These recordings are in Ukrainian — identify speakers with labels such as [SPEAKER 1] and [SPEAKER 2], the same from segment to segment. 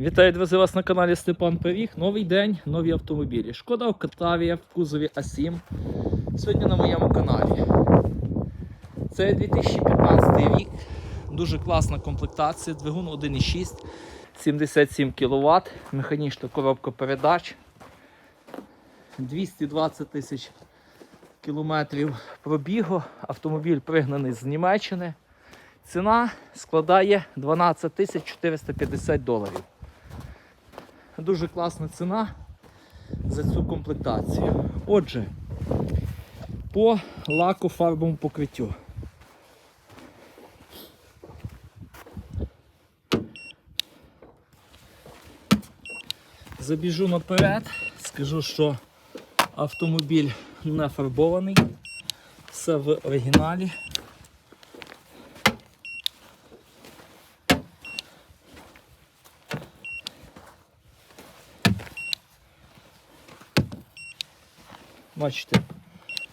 [SPEAKER 1] Вітаю, друзі, вас на каналі Степан Пиріг. Новий день, нові автомобілі. Шкода Октавія в кузові А7. Сьогодні на моєму каналі. Це 2015 рік. Дуже класна комплектація. Двигун 1,6, 77 кВт, механічна коробка передач. 220 тисяч кілометрів пробігу. Автомобіль пригнаний з Німеччини. Ціна складає 12 450 доларів. Дуже класна ціна за цю комплектацію. Отже, по лаку фарбовому покриттю. Забіжу наперед, скажу, що автомобіль не фарбований, все в оригіналі. Бачите,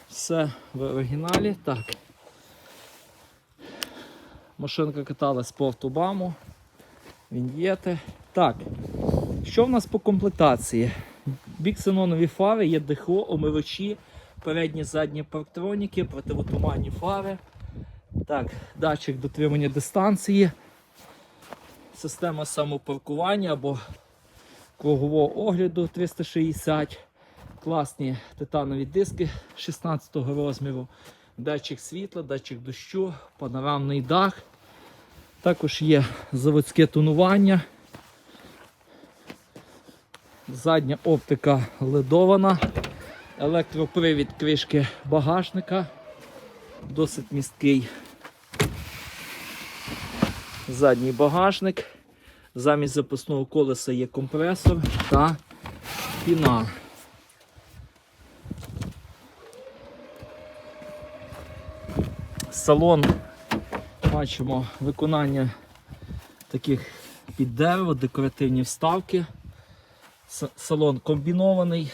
[SPEAKER 1] все в оригіналі. Так. Машинка каталась по автобаму. Віньєти. Так. Що в нас по комплектації? Біксенонові фари, є дихло, омивачі, передні задні парктроніки, противотуманні фари. Так, датчик дотримання дистанції, система самопаркування або кругового огляду 360, класні титанові диски 16 розміру, датчик світла, датчик дощу, панорамний дах. Також є заводське тонування. Задня оптика ледована, електропривід кришки багажника, досить місткий задній багажник. Замість запасного колеса є компресор та піна. Салон бачимо виконання таких під дерево, декоративні вставки. Салон комбінований,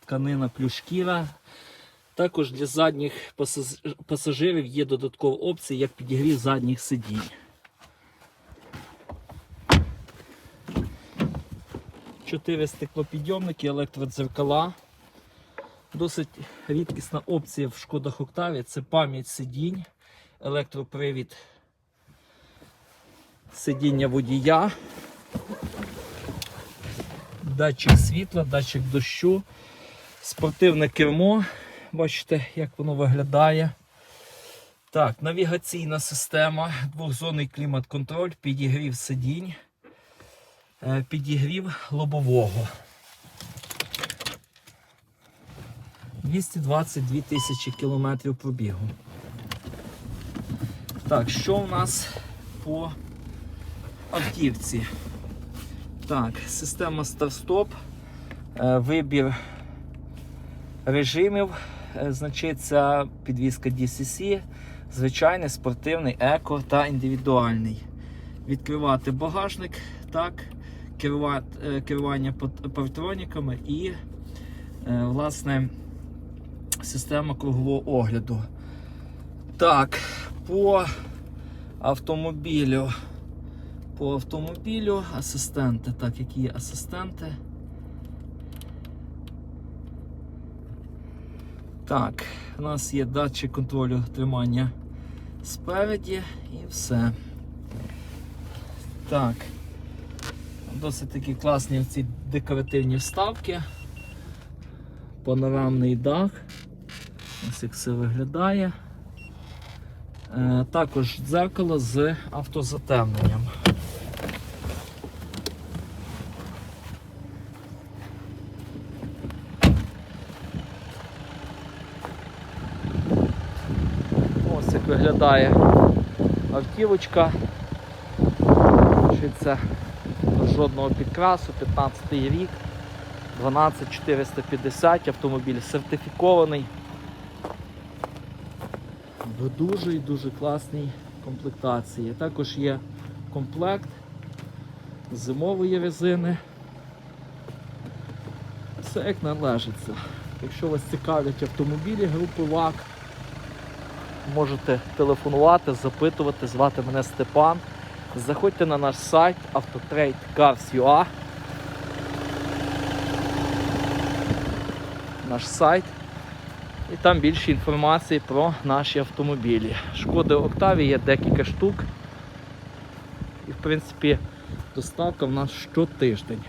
[SPEAKER 1] тканина плюс шкіра. Також для задніх пасажирів є додаткова опція, як підігрів задніх сидінь. Чотири стеклопідйомники, електродзеркала. Досить рідкісна опція в шкодах Октаві це пам'ять сидінь, електропривід сидіння водія, датчик світла, датчик дощу, спортивне кермо. Бачите, як воно виглядає. Так, навігаційна система, двохзонний клімат-контроль, підігрів сидінь, е, підігрів лобового. 222 тисячі кілометрів пробігу. Так, що у нас по автівці? Так, система старт-стоп, е, вибір режимів, е, значиться підвізка DCC, звичайний, спортивний, еко та індивідуальний. Відкривати багажник, так, е, керування партроніками і, власне, система кругового огляду. Так, по автомобілю. По автомобілю асистенти. Так, які є асистенти? Так, у нас є датчик контролю тримання спереді і все. Так. Досить такі класні ці декоративні вставки. Панорамний дах. Ось як все виглядає. Е, також дзеркало з автозатемненням. Ось як виглядає автівочка. Це жодного підкрасу, 15 рік, 12450, автомобіль сертифікований. В дуже і дуже класній комплектації. Також є комплект зимової резини. Все як належиться. Якщо вас цікавлять автомобілі групи ВАК, можете телефонувати, запитувати, звати мене Степан. Заходьте на наш сайт autotrade.cars.ua Наш сайт. І там більше інформації про наші автомобілі. Шкоди Октаві є декілька штук. І в принципі доставка в нас щотиждень.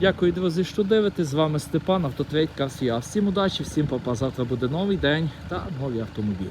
[SPEAKER 1] Дякую, друзі, що дивитесь. З вами Степан, Автотрейд Карсія. Всім удачі, всім папа. Завтра буде новий день та нові автомобілі.